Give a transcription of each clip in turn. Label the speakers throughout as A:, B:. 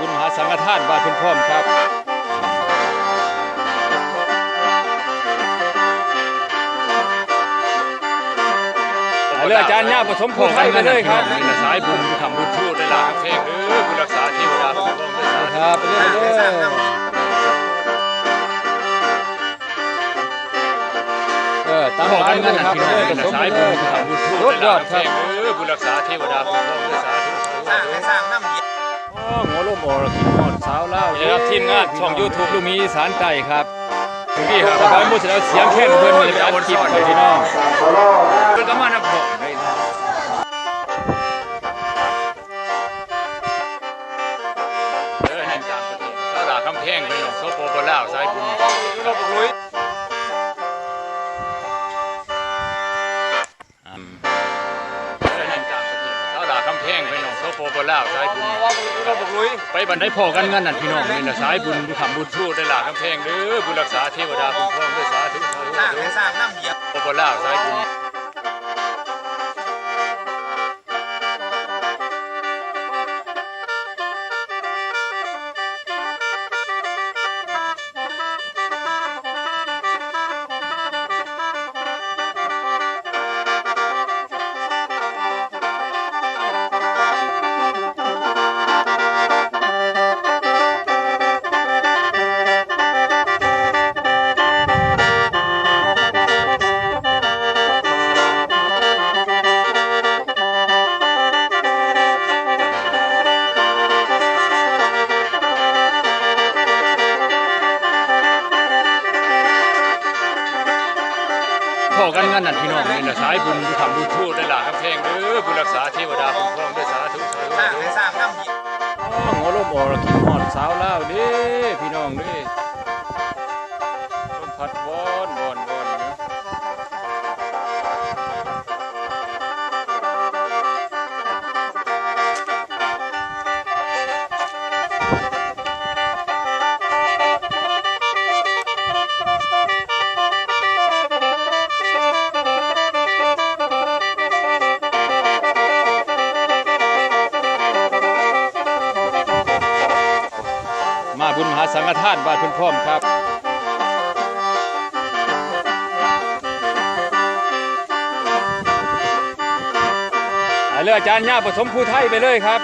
A: บุญมหาสังฆทานบานเพิ่นพร้อมครับเรืออาจารย์ย่าผสมโพไทยไปเลยครับ
B: นี่นะสายบุญทำบุญชูได้ลาครับเพลงเออบุญรักษาเทวดาคุ้มครองด้วยสาธุ
A: ครับไปเอยไปเรื่อยเออตาม
B: บอก
A: หลา
B: กัน
A: เล
B: นั่
A: ยครับ
B: พี่น้อง
A: เรื่อยผ
B: นี่นะ
A: สม
B: สาย
A: เล
B: บุ
A: ย
B: ญทำบุญชู
A: สุดย
B: ได้
A: อ
B: ลา
A: ด
B: ครับเพลงเออบุญรักษาเทวดาคุ้มครองด้สาธุสาธุ
C: สร้างให้สร้างน้ำเดีย
A: หัวลมอรคิดฮอดสาวเล่าวนี่ครับทีมงานช่อง YouTube ลูกหมีอีสารไก่ครับถึงที่ครับสบายมุสแล้วเสียงแค่นเพิ่นเลยไปอัดคลิปครับพี่น้อง
B: เพิ่นก็มานับบอกได้นะเออนั่นตามประเทศสาราคำแพงพี่น้องโซโปโบลาวสายบุญ พี่น้องโซโปโบลาวสายบุญไปบันไดพ่อกันงั้นนั่นพี่น้องนี่นะสายบุญบุญคำบุญชูได้หลากกำแพงเด้อบุญรักษาเทวดาคุ้มครองด้วยสาธุสาธุ
C: สร้า
B: สางธุ
C: ให้สร้างน้ำเดียว
B: โอปล่าสายบุญ กันงั้นนั่นพี่น้องนี่นะสายบุญทำบุญชูได้หลากกำแพงเด้อบุญรักษาเทวดาคุ้มครองด้วยสาธุสาธุ
C: สร้า
B: สางธุ
C: ให้สร้างน้ำเดียว
A: อ๋อหัวลมอรคิดฮอดสาวเล่าเด้พี่น้องเด้ ท่านบ้านเพิ่นพร้อมครับอ่าเรืออาจารย์ย่าผสมภูไทยไปเลยครับ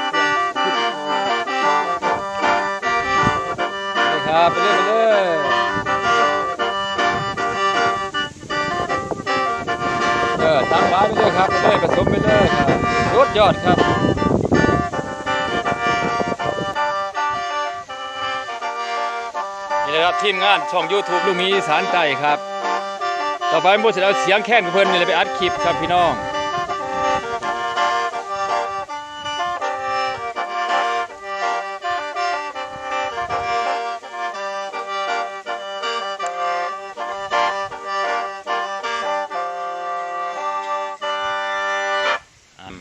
A: ไปครับไปเลยไปเลยเออตามร้านไปเลยครับไปเลยผสมไปเลยครับยอดยอดครับ ครับทีมงานช่อง YouTube ลูกมีอีสารไก่ครับ ต่อไปมุสแล้วเสียงแค้นเพิ่นนี่เลยไปอัดคลิปครับพี่น้องอืม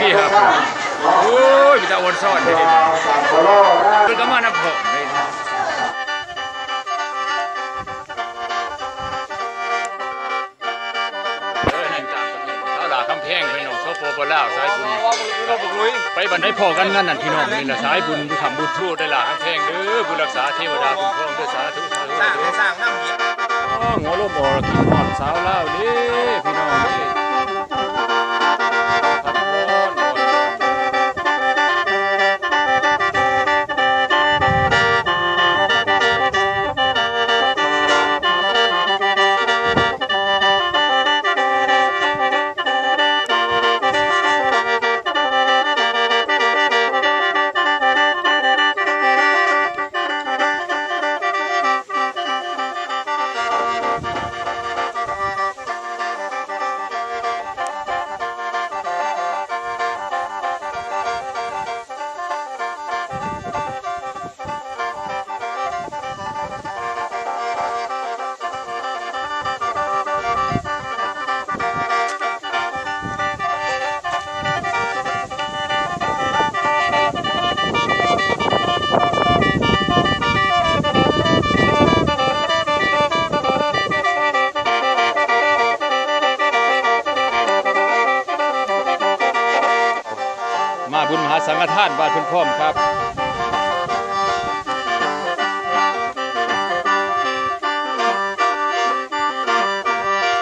A: พี่ครับ โอ้ยมีแต่โอนซ่อนเลยเพิ่นก็มานับผมเลยนะเออนั่นตามประเทศสาราคำแพงพี่น้องโซโปโบลาวสายบุญไปบันไดพ่อกันงั้นนั่นพี่น้องนี่นะสายบุญบุญคำบุญชูได้หลากกำแพงเด้อบุญรักษาเทวดาคุ้มครองด้วยสาธุสาธุ
C: สร้า
B: สางธุ
C: ให้สร้างน้ำเดียว
A: อ๋อหัวลมอรคิดฮอดสาวเล่าวเด้ ฆทานบ้านเพิ่นพร้อมครับ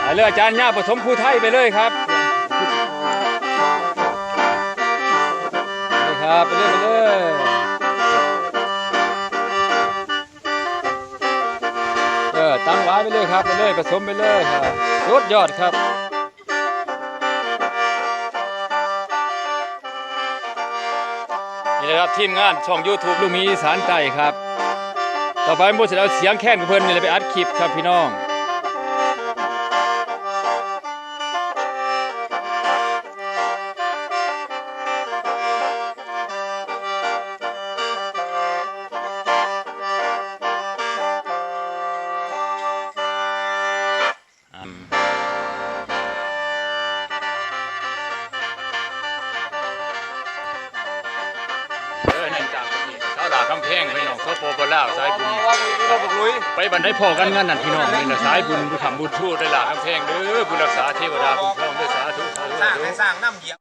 A: เอาเลยอาจารย์ย่าผสมภูไทยไปเลยครับไปครับไปเลยไปเลยเออตั้งไว้ไปเลยครับไปเลยผสมไปเลยครับสุดยอดครับ นะครับทีมงานช่อง YouTube ลูกมีอีสานใต้ครับ ต่อไปโมเสร็จแล้วเสียงแค้นของเพิ่นนี่เลยไปอัดคลิปครับพี่น้อง คำแพงพี่น้องโซโปโปลาวสายบุญ
C: เราบอกลุย
A: ไปบันไดพ่อกันงั้นนั่นพี่น้องนี่แหละสายบุญผู้ทำบุญชูได้หลาคำแพงเด้อบุญรักษาเทวดาคุ้มครองด้วยสาธุสาธุ
C: สร้าง
A: สาธุ
C: ให้สร้างน้ำเหยียบ